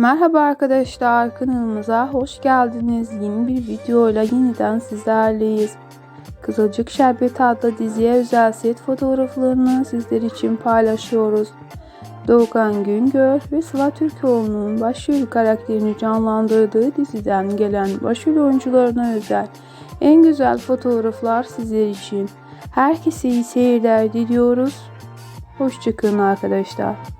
Merhaba arkadaşlar kanalımıza hoş geldiniz. Yeni bir videoyla yeniden sizlerleyiz. Kızılcık Şerbet adlı diziye özel set fotoğraflarını sizler için paylaşıyoruz. Doğukan Güngör ve Sıla Türkoğlu'nun başrol karakterini canlandırdığı diziden gelen başrol oyuncularına özel en güzel fotoğraflar sizler için. Herkese iyi seyirler diliyoruz. Hoşçakalın arkadaşlar.